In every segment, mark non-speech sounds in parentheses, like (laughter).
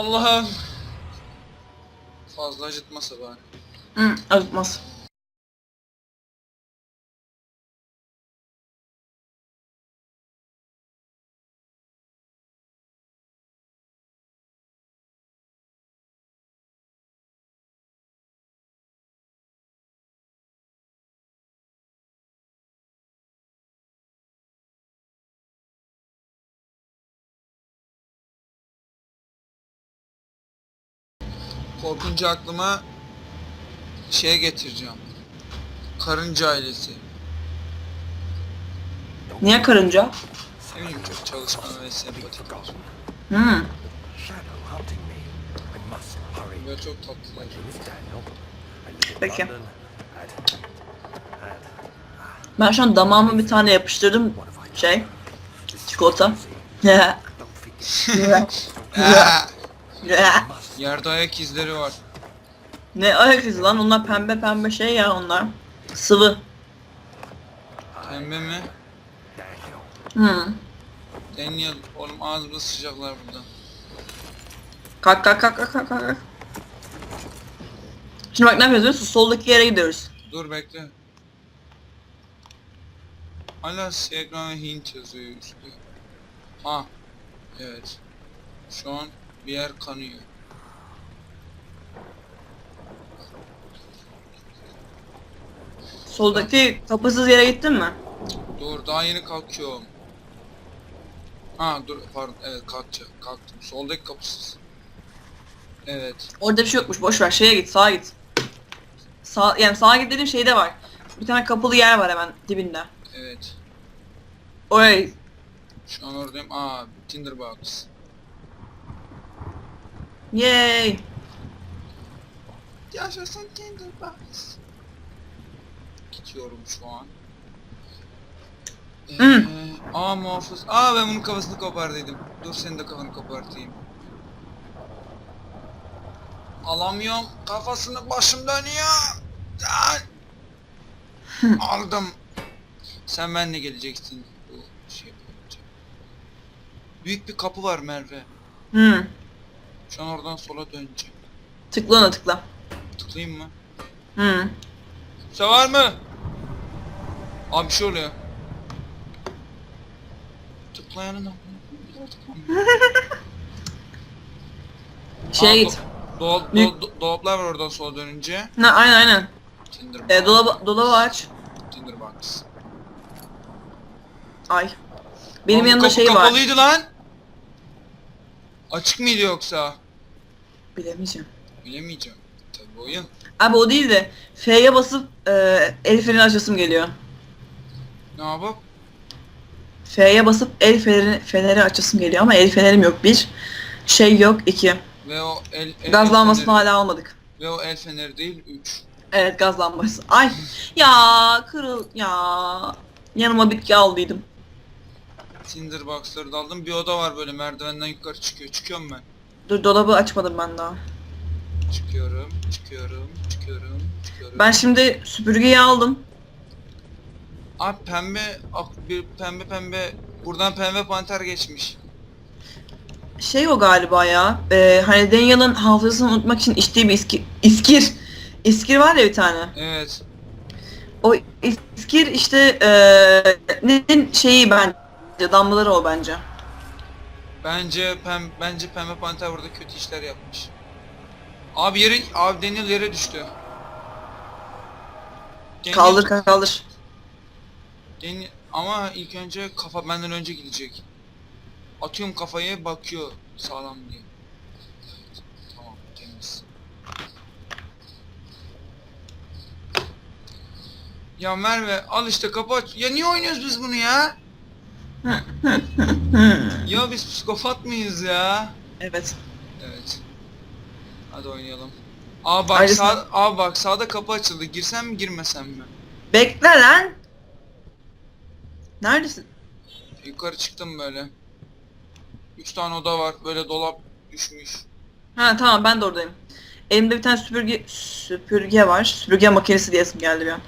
Allah'ım. Fazla acıtmasa bari. Hı, acıtmaz. Korkunca aklıma şey getireceğim. Karınca ailesi. Niye karınca? Ne bileyim çok çalışkan ve sempatik. Hurry. Ve çok tatlılar. Peki. Ben şu an damağıma bir tane yapıştırdım şey. Çikolata. (laughs) (laughs) Yerde ayak izleri var. ne ayak izi lan onlar pembe pembe şey ya onlar. Sıvı. Pembe mi? Hı. Daniel oğlum ağzımda sıcaklar burada. Kalk kalk kalk kalk kalk kalk. Şimdi bak ne yapıyoruz biliyor musun? Soldaki yere gidiyoruz. Dur bekle. Hala ekrana Hint yazıyor üstte. Ha. Evet. Şu an bir yer kanıyor. Soldaki kapısız yere gittin mi? Dur daha yeni kalkıyorum. Ha dur pardon evet kalkacağım kalktım. Soldaki kapısız. Evet. Orada bir şey yokmuş boş ver şeye git sağa git. Sağ, yani sağa git dediğim şeyde var. Bir tane kapılı yer var hemen dibinde. Evet. Oraya Şu an oradayım. Aa Tinderbox. Yay. Yaşasın Tinderbox. Gidiyorum şu an. Ee, Hmm. aa muhafız. Aa ben bunun kafasını kopardıydım. Dur senin de kafanı kopartayım. Alamıyorum. Kafasını başım dönüyor. (laughs) Aldım. Sen benle geleceksin. Bu şey yapacağım. Büyük bir kapı var Merve. Hmm. Şu an oradan sola döneceğim. Tıkla ona tıkla. Tıklayayım mı? Hmm. Kimse var mı? Abi bir şey oluyor. Tıklayanın aklına. Şeye Aa, git. do- Dolap, do- dolaplar var oradan sola dönünce. Ha, aynen aynen. Tinderbox. E, dolabı, dolabı aç. Tinderbox. Ay. Benim bu yanımda kapı şey var. kapalıydı lan. Açık mıydı yoksa? Bilemeyeceğim. Bilemeyeceğim. Tabii oyun. Abi o değil de F'ye basıp e, el feneri açasım geliyor. Ne yapıp? F'ye basıp el feneri, feneri açasım geliyor ama el fenerim yok bir. Şey yok iki. Ve o el, el Gaz lambasını feneri- hala almadık. Ve o el feneri değil 3. Evet gaz lambası. Ay ya kırıl ya. Yanıma bitki aldıydım. Tinderbox'ları da aldım. Bir oda var böyle merdivenden yukarı çıkıyor. Çıkıyorum ben. Dur dolabı açmadım ben daha. Çıkıyorum, çıkıyorum, çıkıyorum, çıkıyorum. Ben şimdi süpürgeyi aldım. Abi pembe, ak- bir pembe pembe, buradan pembe panter geçmiş. Şey o galiba ya. E, hani Daniel'ın hafızasını unutmak için içtiği bir iski, iskir. İskir var ya bir tane. Evet. O iskir işte e, neyin şeyi bence damlaları o bence. Bence pem bence pembe panter burada kötü işler yapmış. Abi yere, abi Daniel yere düştü. Daniel- Kaldır kaldır. Daniel, ama ilk önce kafa benden önce gidecek. Atıyorum kafayı bakıyor sağlam diye. Tamam temiz. Ya Merve al işte kapı aç. Ya niye oynuyoruz biz bunu ya? (laughs) Ya biz psikopat mıyız ya? Evet. Hadi oynayalım. Aa bak Ayrıca- sağ, aa bak sağda kapı açıldı. Girsem mi girmesem mi? Bekle lan. Neredesin? Yukarı çıktım böyle. Üç tane oda var. Böyle dolap düşmüş. Ha tamam ben de oradayım. Elimde bir tane süpürge süpürge var. Süpürge makinesi diyesim geldi bir an.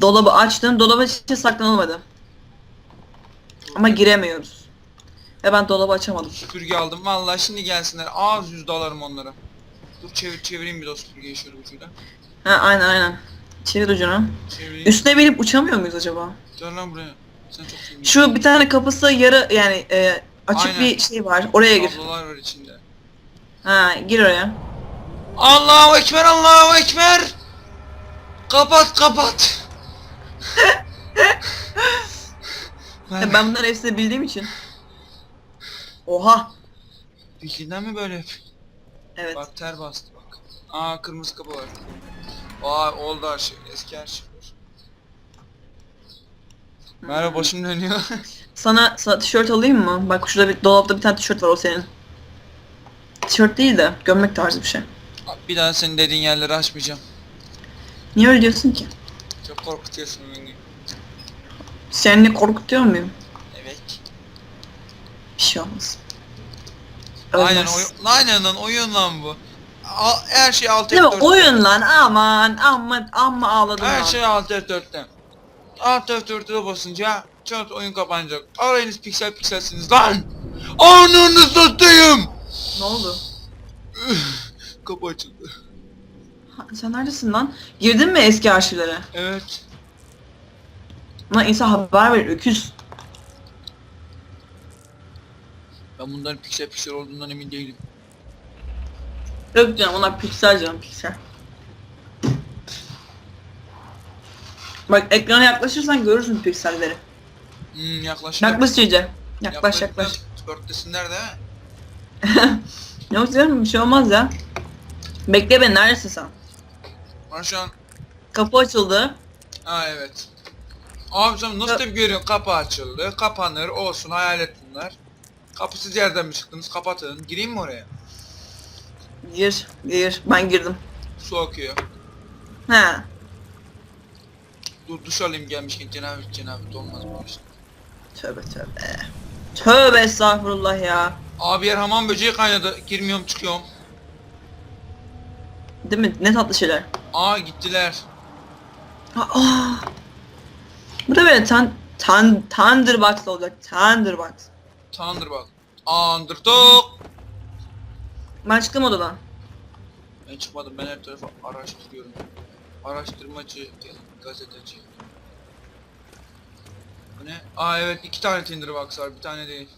Dolabı açtım. Dolaba hiç saklanılmadı. Ama giremiyoruz. Ve ben dolabı açamadım. Süpürge aldım. Vallahi şimdi gelsinler. Az yüz dalarım onlara. Dur çevir çevireyim bir o süpürgeyi şöyle ucuyla. Ha aynen aynen. Çevir ucunu. Çevireyim. Üstüne binip uçamıyor muyuz acaba? Gel lan buraya. Sen çok. Şu bir tane kapısı yarı yani e, açık Aynen. bir şey var. Oraya gir. Kablolar var içinde. Ha gir oraya. Allahu Ekber Allahu Ekber. Kapat kapat. (laughs) Ben bunların hepsini bildiğim için. Oha. Bildiğinden mi böyle yap? Evet. Bak ter bastı bak. Aa kırmızı kapı var. Vay oldu her şey. Eski her şey var. Merhaba başım dönüyor. (laughs) Sana, sana tişört alayım mı? Bak şurada bir dolapta bir tane tişört var o senin. Tişört değil de gömlek tarzı bir şey. bir daha senin dediğin yerleri açmayacağım. Niye öyle diyorsun ki? Çok korkutuyorsun beni. Seni korkutuyor muyum? Evet. Bir şey olmaz. Aynen Ölmez. oyun, aynen lan oyun lan bu. A- her şey alt Değil mi? F4'te. Oyun lan aman amma amma ağladım Her lan. şey alt F4'te. Alt F4'te basınca çat oyun kapanacak. Arayınız piksel pikselsiniz lan. Ananı satayım. Ne oldu? Kapı açıldı. Ha, sen neredesin lan? Girdin mi eski arşivlere? Evet. Lan insan haber verir öküz. Ben bunların piksel piksel olduğundan emin değilim. Yok canım onlar piksel canım piksel. Bak ekrana yaklaşırsan görürsün pikselleri. Hmm yaklaş. Yaklaş iyice. Yaklaş yaklaş. Spörttesinler de he. (laughs) Yok canım bir şey olmaz ya. Bekle beni neredesin sen? Bana şu an Kapı açıldı. Ha evet. Abi sen nasıl Ya- tepki veriyorsun? Kapı açıldı. Kapanır. Olsun hayal et bunlar. Kapısız yerden mi çıktınız? Kapatın. Gireyim mi oraya? Gir, gir. Ben girdim. Su akıyor. He. Dur duş alayım gelmişken cenabet cenabet olmaz bu iş. Tövbe tövbe. Tövbe estağfurullah ya. Abi yer hamam böceği kaynadı. Girmiyorum çıkıyorum. Değil mi? Ne tatlı şeyler. Aa gittiler. Aa. Bu da böyle tan tan Thunderbox olacak. Thunderbox. Bak. Andırdık. Ben çıktım odadan. Ben çıkmadım. Ben her tarafı araştırıyorum. Araştırmacı, gazeteci. Bu ne? Aa evet iki tane Tinderbox var. Bir tane değil.